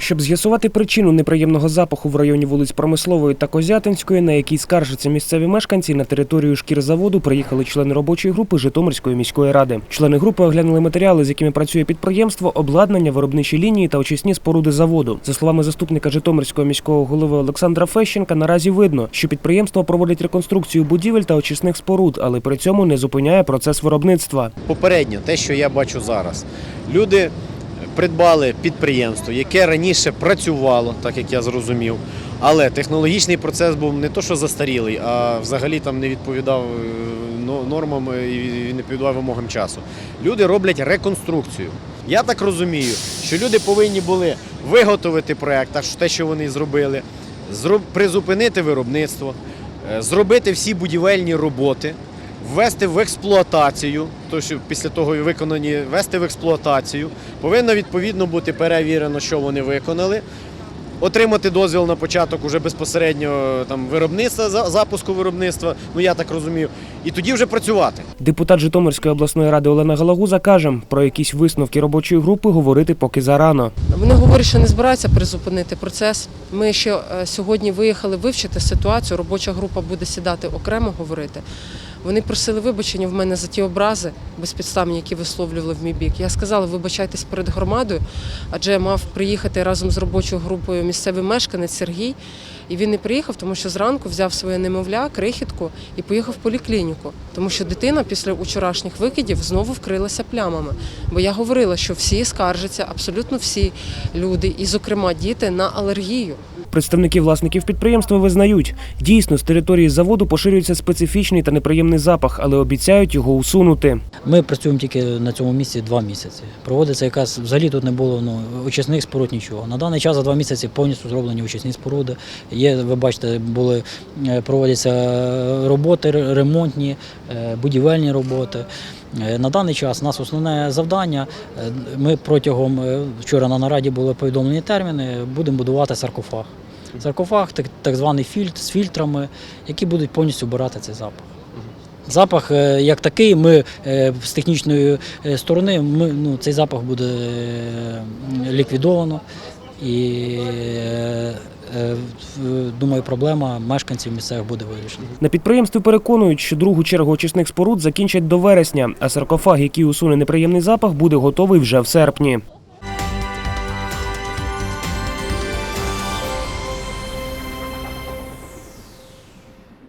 Щоб з'ясувати причину неприємного запаху в районі вулиць Промислової та Козятинської, на якій скаржаться місцеві мешканці, на територію шкірзаводу приїхали члени робочої групи Житомирської міської ради. Члени групи оглянули матеріали, з якими працює підприємство, обладнання, виробничі лінії та очисні споруди заводу. За словами заступника Житомирського міського голови Олександра Фещенка, наразі видно, що підприємство проводить реконструкцію будівель та очисних споруд, але при цьому не зупиняє процес виробництва. Попередньо, те, що я бачу зараз, люди придбали підприємство, яке раніше працювало, так як я зрозумів, але технологічний процес був не то, що застарілий, а взагалі там не відповідав е, нормам і не відповідав вимогам часу. Люди роблять реконструкцію. Я так розумію, що люди повинні були виготовити проект, що те, що вони зробили, зроб- призупинити виробництво, е, зробити всі будівельні роботи, ввести в експлуатацію, то що після того виконані, ввести в експлуатацію. Повинно відповідно бути перевірено, що вони виконали. Отримати дозвіл на початок уже безпосередньо там виробництва, за- запуску виробництва, ну я так розумію, і тоді вже працювати. Депутат Житомирської обласної ради Олена Галагуза каже, про якісь висновки робочої групи говорити поки зарано. Вони говорять, що не збираються призупинити процес. Ми ще е, сьогодні виїхали вивчити ситуацію. Робоча група буде сідати окремо говорити. Вони просили вибачення в мене за ті образи безпідставні, які висловлювали в мій бік. Я сказала, вибачайтесь перед громадою, адже мав приїхати разом з робочою групою місцевий мешканець Сергій. І він не приїхав, тому що зранку взяв своє немовля, крихітку і поїхав в поліклініку, тому що дитина після вчорашніх викидів знову вкрилася плямами. Бо я говорила, що всі скаржаться, абсолютно всі люди, і, зокрема, діти на алергію. Представники власників підприємства визнають, дійсно з території заводу поширюється специфічний та неприємний запах, але обіцяють його усунути. Ми працюємо тільки на цьому місці два місяці. Проводиться якась взагалі тут не було ну, очисних споруд, нічого. На даний час за два місяці повністю зроблені очисні споруди. Є, ви бачите, були е, проводяться роботи ремонтні, е, будівельні роботи. Е, На даний час у нас основне завдання. Ми протягом вчора на нараді були повідомлені терміни. Будемо будувати саркофаг. Саркофаг, так, так званий фільтр з фільтрами, які будуть повністю вбирати цей запах. Запах е, як такий, ми е, з технічної е, сторони ми, ну, цей запах буде ліквідовано. І думаю, проблема мешканців місцевих буде вирішена. На підприємстві переконують, що другу чергу очисних споруд закінчать до вересня, а саркофаг, який усуне неприємний запах, буде готовий вже в серпні.